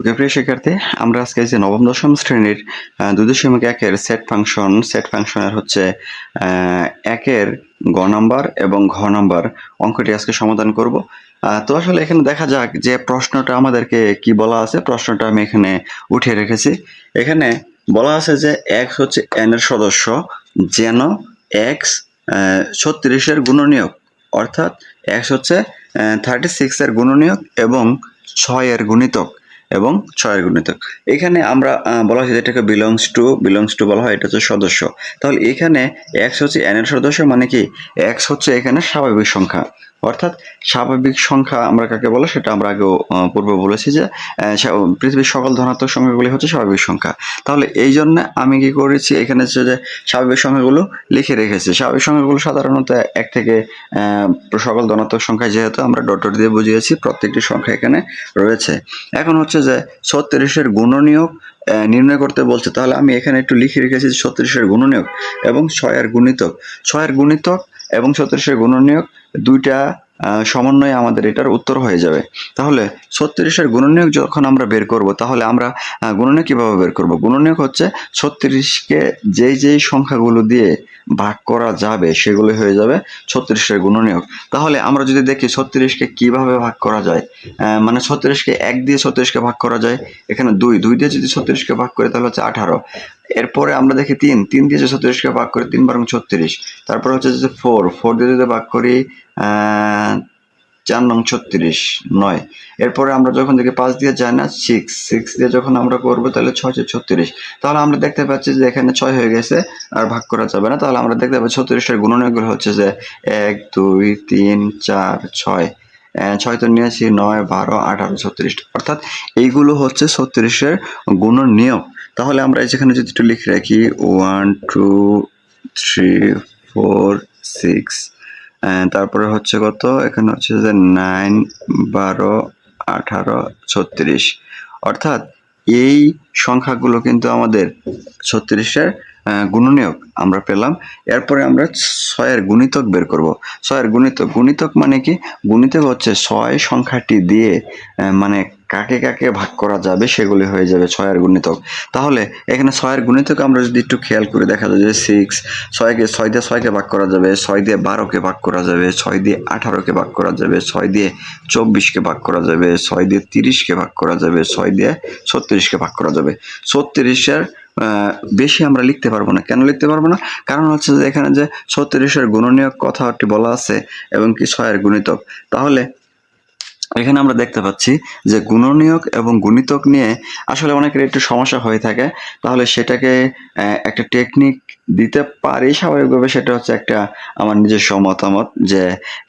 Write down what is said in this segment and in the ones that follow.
প্রিয় শিক্ষার্থী, আমরা আজকে যে নবম, দশম শ্রেণির দুই দশমিক একের সেট ফাংশন সেট ফাংশনের হচ্ছে একের গ নাম্বার এবং ঘ নাম্বার অঙ্কটি আজকে সমাধান করব। তো আসলে এখানে দেখা যাক যে প্রশ্নটা আমাদেরকে কি বলা আছে। প্রশ্নটা আমি এখানে উঠিয়ে রেখেছি। এখানে বলা আছে যে এক্স হচ্ছে এন এর সদস্য, যেন এক্স ছত্রিশের গুণনীয়ক, অর্থাৎ এক্স হচ্ছে থার্টি সিক্স এর গুণনীয়ক এবং ছয়ের গুণিতক। এবং ছয়ের গুণিতক। এখানে আমরা বলা হয়েছে এটাকে বিলংস টু বিলংস টু বলা হয়, এটা হচ্ছে সদস্য। তাহলে এখানে এক্স হচ্ছে এন এর সদস্য মানে কি? এক্স হচ্ছে এখানে স্বাভাবিক সংখ্যা। অর্থাৎ স্বাভাবিক সংখ্যা আমরা কাকে বলে সেটা আমরা আগেও পূর্বে বলেছি যে পৃথিবীর সকল ধনাত্মক সংখ্যাগুলি হচ্ছে স্বাভাবিক সংখ্যা। তাহলে এই জন্য আমি কি করেছি? এখানে হচ্ছে যে স্বাভাবিক সংখ্যাগুলো লিখে রেখেছি। স্বাভাবিক সংখ্যাগুলো সাধারণত এক থেকে সকল ধনাত্মক সংখ্যা যেহেতু আমরা ডট ডট দিয়ে বুঝিয়েছি, প্রত্যেকটি সংখ্যা এখানে রয়েছে। এখন হচ্ছে যে ছত্রিশের গুণনীয়ক নির্ণয় করতে বলছে। তাহলে আমি এখানে একটু লিখে রেখেছি ছত্রিশের গুণনীয়ক এবং ছয়ের গুণিতক। ছয়ের গুণিতক এবং ছত্রিশের গুণনীয়ক দুইটা সমন্বয়ে আমাদের এটার উত্তর হয়ে যাবে। তাহলে ছত্রিশের গুণনীয়ক যখন আমরা বের করব তাহলে আমরা আহ, কীভাবে বের করব? গুণনীয়ক হচ্ছে ছত্রিশকে যেই যেই সংখ্যাগুলো দিয়ে ভাগ করা যাবে সেগুলো হয়ে যাবে ছত্রিশের গুণনীয়ক। তাহলে আমরা যদি দেখি ছত্রিশকে কীভাবে ভাগ করা যায় মানে ছত্রিশকে এক দিয়ে ছত্রিশকে ভাগ করা যায় এখানে দুই দুই দিয়ে যদি ছত্রিশকে ভাগ করে তাহলে হচ্ছে আঠারো। এরপরে আমরা দেখি তিন তিন দিয়ে যদি ছত্রিশকে ভাগ করি, তিন বারং ছত্রিশ। তারপর হচ্ছে যে ফোর ফোর দিয়ে যদি ভাগ করি চার নং ছত্রিশ, নয়। এরপরে আমরা যখন দেখি পাঁচ দিয়ে যায় না সিক্স সিক্স দিয়ে যখন আমরা করব, তাহলে ছয় ছত্রিশ। তাহলে আমরা দেখতে পাচ্ছি যে এখানে ছয় হয়ে গেছে, আর ভাগ করা যাবে না। তাহলে আমরা দেখতে পাচ্ছি ছত্রিশের গুণনীয়কগুলো হচ্ছে যে এক, দুই, তিন, চার, ছয়। ছয় তো নিয়েছি, নয়, বারো, আঠারো, ছত্রিশ। অর্থাৎ এইগুলো হচ্ছে ছত্রিশের গুণনীয়ক। তাহলে আমরা যেখানে যদি একটু লিখে রাখি one two three four six তারপরে হচ্ছে কত? এখানে হচ্ছে যে নাইন বারো, আঠারো, ছত্রিশ। অর্থাৎ এই সংখ্যাগুলো কিন্তু আমাদের ছত্রিশের গুণনীয়ক আমরা পেলাম। এরপরে আমরা ছয়ের গুণিতক বের করব। ছয়ের গুণিতক গুণিতক মানে কি? গুণিতক হচ্ছে ছয় সংখ্যাটি দিয়ে মানে কাকে কাকে ভাগ করা যাবে সেগুলি হয়ে যাবে ছয়ের গুণিতক। তাহলে এখানে ছয়ের গুণিতক আমরা যদি একটু খেয়াল করে দেখা যায় যে সিক্স ছয়কে, ছয় দিয়ে ছয়কে ভাগ করা যাবে, ছয় দিয়ে বারোকে ভাগ করা যাবে, ছয় দিয়ে আঠারোকে ভাগ করা যাবে, ছয় দিয়ে চব্বিশকে ভাগ করা যাবে, ছয় দিয়ে তিরিশকে ভাগ করা যাবে, ছয় দিয়ে ছত্রিশকে ভাগ করা যাবে। ছত্রিশের বেশি আমরা লিখতে পারব না। কেন লিখতে পারব না? কারণ হচ্ছে যে এখানে যে ছত্রিশের গুণনীয়ক কথাটি বলা আছে এবং কি ছয়ের গুণিতক। তাহলে এখানে আমরা দেখতে পাচ্ছি যে গুণনীয়ক এবং গুণিতক নিয়ে আসলে অনেকের একটু সমস্যা হয়ে থাকে। তাহলে সেটাকে একটা টেকনিক দিতে পারি স্বাভাবিকভাবে সেটা হচ্ছে একটা আমার নিজস্ব মতামত যে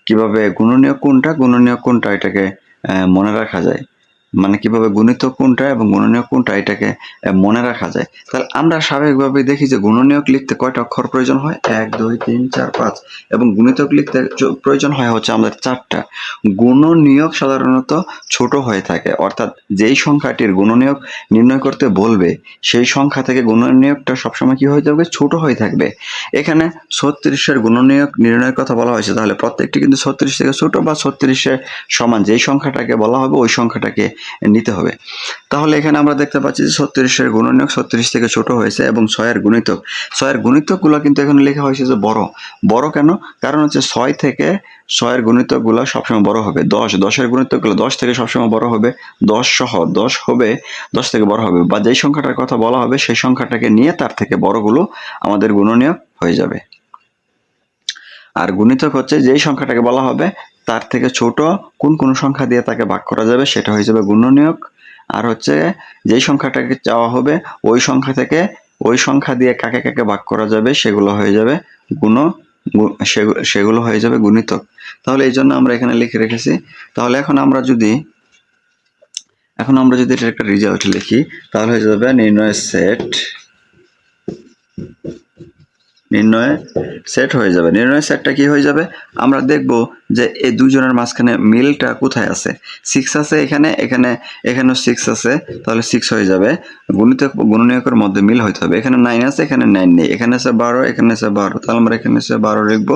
কীভাবে গুণনীয়ক কোনটা, গুণনীয় কোনটা এটাকে মনে রাখা যায়। মানে কীভাবে গুণিত কোনটা এবং গুণনীয়ক কোনটা এটাকে মনে রাখা যায়। তাহলে আমরা স্বাভাবিকভাবে দেখি যে গুণনীয়ক লিখতে কয়টা অক্ষর প্রয়োজন হয়? এক, দুই, তিন, চার, পাঁচ। এবং গুণিতক লিখতে প্রয়োজন হয় হচ্ছে আমাদের চারটা। গুণনীয়ক সাধারণত ছোট হয়ে থাকে। অর্থাৎ যেই সংখ্যাটির গুণনীয়ক নির্ণয় করতে বলবে, সেই সংখ্যা থেকে গুণনীয়কটা সবসময় কি হয়ে যাবে? ছোট হয়ে থাকবে। এখানে ছত্রিশের গুণনীয়ক নির্ণয়ের কথা বলা হয়েছে। তাহলে প্রত্যেকটি কিন্তু ছত্রিশ থেকে ছোট বা ছত্রিশের সমান। যেই সংখ্যাটাকে বলা হবে, ওই সংখ্যাটাকে নিতে হবে। তাহলে এখানে আমরা দেখতে পাচ্ছি যে ছত্রিশের গুণনীয়ক ছত্রিশ থেকে ছোট হয়েছে এবং ছয়ের গুণিতক। ছয়ের গুণিতকগুলো কিন্তু এখানে লেখা হয়েছে যে বড়। বড় কেন? কারণ হচ্ছে ছয় থেকে ছয়ের গুণিতকগুলো সবসময় বড় হবে। দশ। দশের গুণিতকগুলো দশ থেকে সবসময় বড় হবে। দশ সহ দশ হবে, দশ থেকে বড় হবে। বা যেই সংখ্যাটার কথা বলা হবে সেই সংখ্যাটাকে নিয়ে তার থেকে বড়গুলো আমাদের গুণনীয় হয়ে যাবে। আর গুণিতক হচ্ছে যেই সংখ্যাটাকে বলা হবে তার থেকে ছোট কোন কোন সংখ্যা দিয়ে তাকে ভাগ করা যাবে সেটা হয়ে যাবে গুণনীয়ক। আর হচ্ছে যেই সংখ্যাটাকে চাওয়া হবে, ওই সংখ্যা থেকে ওই সংখ্যা দিয়ে কাকে কাকে ভাগ করা যাবে সেগুলো হয়ে যাবে গুণ সেগুলো হয়ে যাবে গুণিতক। তাহলে এই জন্য আমরা এখানে লিখে রেখেছি। তাহলে এখন আমরা যদি, এখন আমরা যদি এটা একটা রেজাল্ট লিখি, তাহলে হয়ে যাবে নির্ণয় সেট নির্ণয়ে সেট হয়ে যাবে। নির্ণয় সেটটা কি হয়ে যাবে? আমরা দেখব যে এই দুজনের মাঝখানে মিলটা কোথায় আছে। সিক্স আছে এখানে এখানে, এখানেও সিক্স আছে, তাহলে সিক্স হয়ে যাবে। গুণিত গুণনীয়কের মধ্যে মিল হইতে হবে। এখানে নাইন আছে, এখানে নাইন নেই। এখানে আছে বারো, এখানে আছে বারো। তাহলে আমরা এখানে আছে বারো লিখব।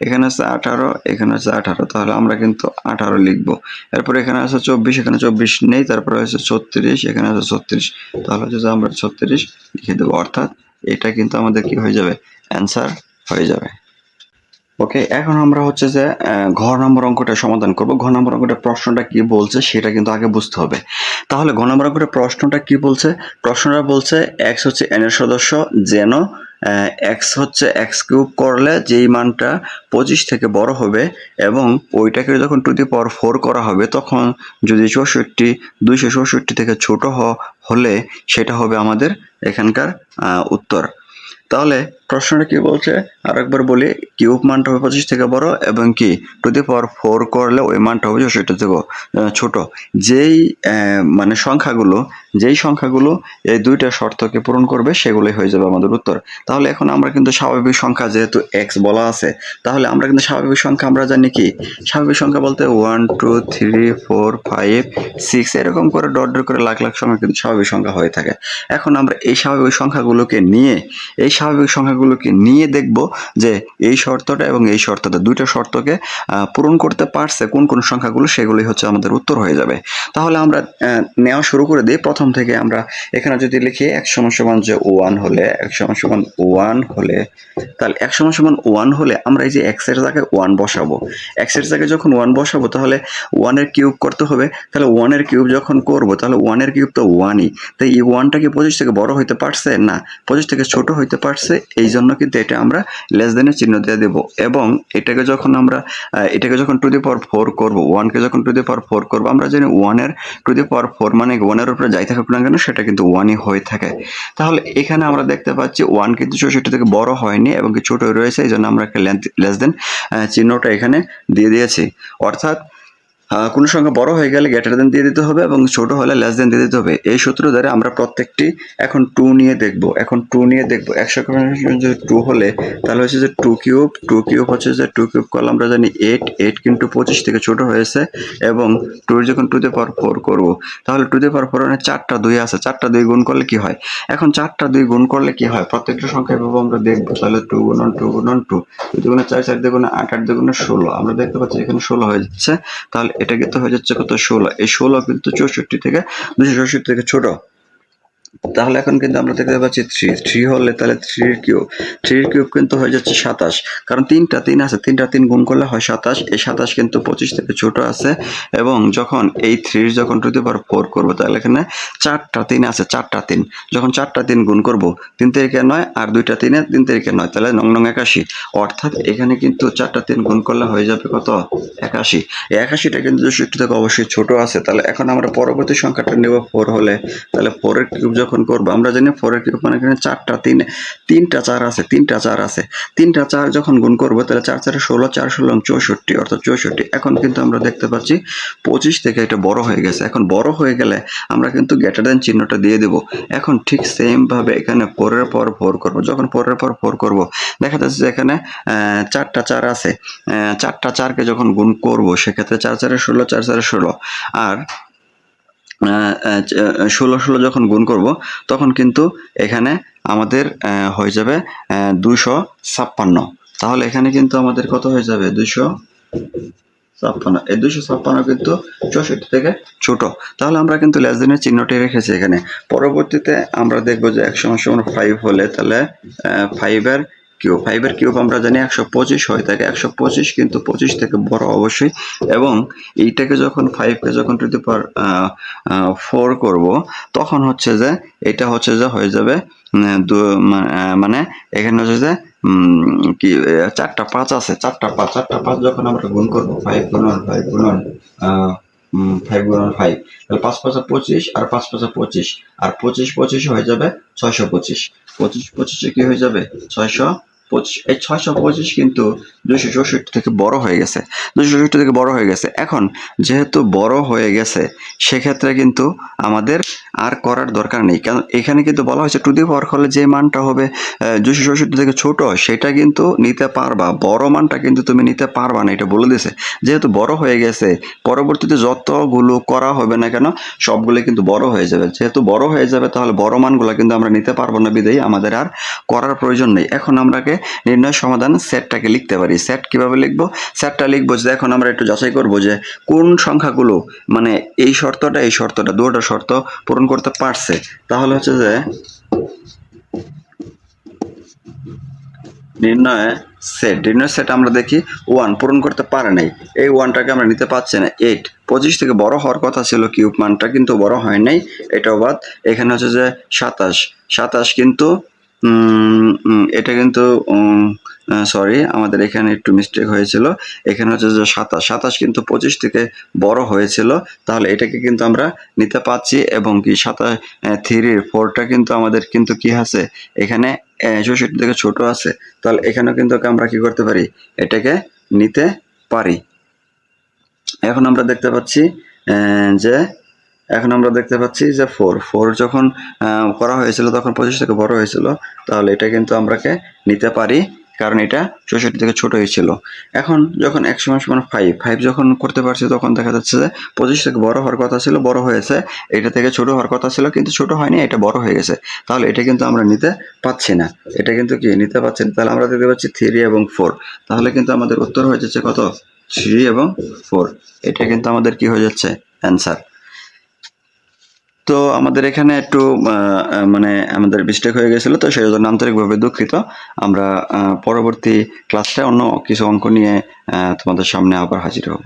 এখানে আছে আঠারো, এখানে আছে আঠারো। তাহলে আমরা কিন্তু আঠারো লিখব। এরপর এখানে আছে চব্বিশ, এখানে চব্বিশ নেই। তারপরে আছে ছত্রিশ, এখানে আছে ছত্রিশ। তাহলে হচ্ছে আমরা ছত্রিশ লিখে দেবো। অর্থাৎ এটা কিন্তু আমাদের কি হয়ে যাবে? অ্যান্সার হয়ে যাবে। ওকে এখন আমরা হচ্ছে যে ঘর নম্বর অঙ্কটা সমাধান করব। ঘর নম্বর অঙ্কটা প্রশ্নটা কি বলছে সেটা কিন্তু আগে বুঝতে হবে। তাহলে ঘর নম্বর অঙ্কটা প্রশ্নটা কি বলছে? প্রশ্নটা বলছে এক্স হচ্ছে এন এর সদস্য, যেন এক্স হচ্ছে এক্স কিউব করলে যেই মানটা পঁচিশ থেকে বড় হবে এবং ওইটাকে যখন টু দি পাওয়ার ফোর করা হবে, তখন যদি চৌষট্টি, দুইশো চৌষট্টি থেকে ছোট হলে সেটা হবে আমাদের এখানকার উত্তর। তাহলে প্রশ্নটা কি বলছে? আরেকবার বলি, কিউব মানটা হবে পঁচিশ থেকে বড় এবং কি? টু দি পাওয়ার ফোর করলে ওই মানটা হবে চৌষট্টি থেকে ছোট। যেই মানে সংখ্যাগুলো, যেই সংখ্যাগুলো এই দুইটা শর্তকে পূরণ করবে, সেগুলোই হয়ে যাবে আমাদের উত্তর। তাহলে এখন আমরা কিন্তু স্বাভাবিক সংখ্যা যেহেতু এক্স বলা আছে, তাহলে আমরা কিন্তু স্বাভাবিক সংখ্যা আমরা জানি কি? স্বাভাবিক সংখ্যা বলতে one two three four five six এরকম করে ডট ডট করে লাখ লাখ সংখ্যা কিন্তু স্বাভাবিক সংখ্যা হয়ে থাকে। এখন আমরা এই স্বাভাবিক সংখ্যাগুলোকে নিয়ে, এই স্বাভাবিক সংখ্যাগুলোকে নিয়ে দেখব যে এই শর্তটা এবং এই শর্তটা, দুইটা শর্তকে পূরণ করতে পারছে কোন কোন সংখ্যাগুলো, সেগুলোই হচ্ছে আমাদের উত্তর হয়ে যাবে। তাহলে আমরা নেওয়া শুরু করে দিই। প্রথম থেকে আমরা এখানে যদি লিখি এক সমান সমান যে ওয়ান হলে, এক সমান সমান ওয়ান হলে, তাহলে এক সমান সমান ওয়ান হলে আমরা এই যে এক্সের জায়গায় ওয়ান বসাবো। এক্সের জায়গায় যখন ওয়ান বসাবো, তাহলে ওয়ানের কিউব করতে হবে। তাহলে ওয়ানের কিউব যখন করব, তাহলে ওয়ানের কিউব তো ওয়ানই তাই এই ওয়ানটা কি পঁচিশ থেকে বড় হইতে পারছে? না, পঁচিশ থেকে ছোট হইতে পারছে। এই জন্য কিন্তু এটা আমরা লেস দেনের চিহ্ন দিয়ে দেবো। এবং এটাকে যখন আমরা এটাকে যখন টু দি পাওয়ার ফোর করব ওয়ানকে যখন টু দি পাওয়ার ফোর করব, আমরা জানি ওয়ানের টু দি পাওয়ার ফোর মানে ওয়ানের উপরে যাই থাকুক না কেন, সেটা কিন্তু ওয়ানই হয়ে থাকে। তাহলে এখানে আমরা দেখতে পাচ্ছি ওয়ান কিন্তু চৌষট্টি থেকে বড় হয়নি এবং ছোট রয়েছে এই জন্য আমরা একটা লেস দেন চিহ্নটা এখানে দিয়ে দিয়েছি। অর্থাৎ কোনো সংখ্যা বড় হয়ে গেলে গ্রেটার দেন দিয়ে দিতে হবে এবং ছোট হলে লেস দেন দিয়ে দিতে হবে। এই সূত্র দ্বারা আমরা প্রত্যেকটি এখন টু নিয়ে দেখব। এখন টু নিয়ে দেখব। একশো যদি টু হলে, তাহলে হচ্ছে যে টু কিউব টু কিউব হচ্ছে যে টু কিউব করলে আমরা জানি এইট এইট কিন্তু পঁচিশ থেকে ছোট হয়েছে এবং টু যখন টু দি পাওয়ার ফোর করব, তাহলে টু দি পাওয়ার ফোর মানে চারটা দুই আছে। চারটা দুই গুণ করলে কি হয়? এখন চারটা দুই গুণ করলে কি হয়? প্রত্যেকটা সংখ্যা এভাবে আমরা দেখব। তাহলে টু গুণন টু গুণন টু দুই দুগুণে চার চার দুগুণে আট আট দুগুণে ষোলো। আমরা দেখতে পাচ্ছি এখানে ষোলো হয়ে যাচ্ছে। তাহলে এটা কিন্তু হয়ে যাচ্ছে কত, ষোলো। এই ষোলো কিন্তু চৌষট্টি থেকে দুশো চৌষট্টি থেকে ছোট। তাহলে এখন কিন্তু আমরা দেখতে পাচ্ছি থ্রি থ্রি হলে তাহলে থ্রির কিউব থ্রির কিউব কিন্তু হয়ে যাচ্ছে সাতাশ। কারণ তিনটা তিন আছে, তিনটা তিন গুণ করলে হয় সাতাশ। এই সাতাশ কিন্তু পঁচিশ থেকে ছোট আছে এবং যখন এই থ্রির যখন টু দি পাওয়ার ফোর করব, তাহলে এখানে চারটা তিন আছে, চারটা তিন। যখন চারটা তিন গুণ করব, তিন তারিখে নয় আর দুইটা তিনে তিন তারিখে নয়, তাহলে নং নং একাশি। অর্থাৎ এখানে কিন্তু চারটা তিন গুণ করলে হয়ে যাবে কত? একাশি। এই একাশিটা কিন্তু চৌষট্টি থেকে অবশ্যই ছোট আছে, তাহলে এখন আমরা পরবর্তী সংখ্যাটা নেব ফোর হলে। তাহলে ফোরের কিউব যখন করব, আমরা জানি ফোরের কিউব মানে এখানে চারটা, তিন, তিনটা চার আছে, তিনটা চার আছে। তিনটা চার যখন গুণ করব, তাহলে চার চারে ষোলো, চার ষোলো চৌষট্টি, অর্থাৎ চৌষট্টি। এখন কিন্তু আমরা দেখতে পাচ্ছি পঁচিশ থেকে এটা বড় হয়ে গেছে। এখন বড় হয়ে গেলে আমরা কিন্তু গ্রেটার দেন চিহ্নটা দিয়ে দেব। এখন ঠিক সেম ভাবে এখানে ফোরের পর ফোর করব। যখন ফোরের পর ফোর করব, দেখা যাচ্ছে যে এখানে চারটা চার আছে। চারটা চারকে যখন গুণ করব, সেক্ষেত্রে চার চারে ষোলো, চার চারে ষোলো। আর ষোলো ষোলো যখন গুণ করব, তখন কিন্তু এখানে আমাদের হয়ে যাবে দুশো ছাপ্পান্ন। তাহলে এখানে কিন্তু আমাদের কত হয়ে যাবে? দুশো ছাপ্পান্ন। এই দুশো ছাপ্পান্ন কিন্তু চৌষট্টি থেকে ছোট। তাহলে আমরা কিন্তু লেস দেনের চিহ্নটি রেখেছি এখানে। পরবর্তীতে আমরা দেখব যে একশো সমান ফাইভ হলে তাহলে ফাইভের কিউব ফাইভের কিউব আমরা জানি একশো পঁচিশ হয়ে থাকে একশো পঁচিশ কিন্তু পঁচিশ থেকে বড় অবশ্যই। এবং এইটাকে যখন ফাইভকে যখন টু দি পাওয়ার ফোর করব, তখন হচ্ছে যে এটা হচ্ছে যে হয়ে যাবে মানে এখানে হচ্ছে যে কি চারটা পাঁচ আছে, চারটা পাঁচ চারটা পাঁচ যখন আমরা গুণ করব ফাইভ গুণন ফাইভ গুণন ফাইভ গুণন ফাইভ তাহলে পাঁচ পাঁচা পঁচিশ আর পাঁচ পাঁচা পঁচিশ, আর পঁচিশ পঁচিশ হয়ে যাবে ছয়শো পঁচিশ। পঁচিশ পঁচিশে কি হয়ে যাবে? ছয়শো পঁচিশ এই ছয়শো পঁচিশ কিন্তু দুশো চৌষট্টি থেকে বড় হয়ে গেছে। দুশো চৌষট্টি থেকে বড় হয়ে গেছে। এখন যেহেতু বড় হয়ে গেছে, সেক্ষেত্রে কিন্তু আমাদের আর করার দরকার নেই। কারণ এখানে কিন্তু বলা হয়েছে টু দি পাওয়ার হলে যে মানটা হবে দুশো চৌষট্টি থেকে ছোট, সেটা কিন্তু নিতে পারবা। বড় মানটা কিন্তু তুমি নিতে পারবা না, এটা বলে দিছে যেহেতু বড় হয়ে গেছে, পরবর্তীতে যতগুলো করা হবে না কেন, সবগুলো কিন্তু বড় হয়ে যাবে। যেহেতু বড় হয়ে যাবে, তাহলে বড় মানগুলো কিন্তু আমরা নিতে পারব না বিদেই আমাদের আর করার প্রয়োজন নেই। এখন আমরাকে নির্ণয় সমাধান সেটটাকে লিখতে পারি। সেট কীভাবে লিখব? সেটটা লিখব যে এখন আমরা একটু যাচাই করব যে কোন সংখ্যাগুলো মানে এই শর্তটা এই শর্তটা দুটো শর্ত পূরণ করতে পারছে। তাহলে হচ্ছে যে নির্ণয় সেট। নির্ণয় সেট আমরা দেখি ওয়ান পূরণ করতে পারে নাই। এই ওয়ানটাকে আমরা নিতে পারছি না। এইট, পঁচিশ থেকে বড় হওয়ার কথা ছিল কিউব মানটা কিন্তু বড় হয় নাই। এটাও বাদ। এখানে হচ্ছে যে সাতাশ। সাতাশ কিন্তু এটা কিন্তু সরি আমাদের এখানে একটু মিস্টেক হয়েছিল। এখানে হচ্ছে যে সাতাশ। সাতাশ কিন্তু পঁচিশ থেকে বড় হয়েছিল। তাহলে এটাকে কিন্তু আমরা নিতে পাচ্ছি এবং কি সাতাশ থ্রির ফোরটা কিন্তু আমাদের কিন্তু কি আছে? এখানে চৌষট্টি থেকে ছোট আছে। তাহলে এখানেও কিন্তু আমরা কি করতে পারি? এটাকে নিতে পারি। এখন আমরা দেখতে পাচ্ছি যে এখন আমরা দেখতে পাচ্ছি যে ফোর ফোর যখন করা হয়েছিল তখন পঁচিশ থেকে বড় হয়েছিল, তাহলে এটা কিন্তু আমরাকে নিতে পারি, কারণ এটা চৌষট্টি থেকে ছোট হয়েছিল। এখন যখন এক সমান সমান ফাইভ ফাইভ যখন করতে পারছি তখন দেখা যাচ্ছে যে পঁচিশ থেকে বড় হওয়ার কথা ছিল, বড় হয়েছে, এটা থেকে ছোট হওয়ার কথা ছিল, কিন্তু ছোট হয়নি, এটা বড় হয়ে গেছে। তাহলে এটা কিন্তু আমরা নিতে পাচ্ছি না। এটা কিন্তু কি, নিতে পাচ্ছি না। তাহলে আমরা দেখতে পাচ্ছি থ্রি এবং ফোর তাহলে কিন্তু আমাদের উত্তর হয়ে যাচ্ছে কত? থ্রি এবং ফোর এটা কিন্তু আমাদের কি হয়ে যাচ্ছে? অ্যান্সার তো আমাদের এখানে একটু মানে আমাদের মিস্টেক হয়ে গেছিল, তো সেই জন্য আন্তরিকভাবে দুঃখিত। আমরা পরবর্তী ক্লাসটা অন্য কিছু অঙ্ক নিয়ে তোমাদের সামনে আবার হাজির হব।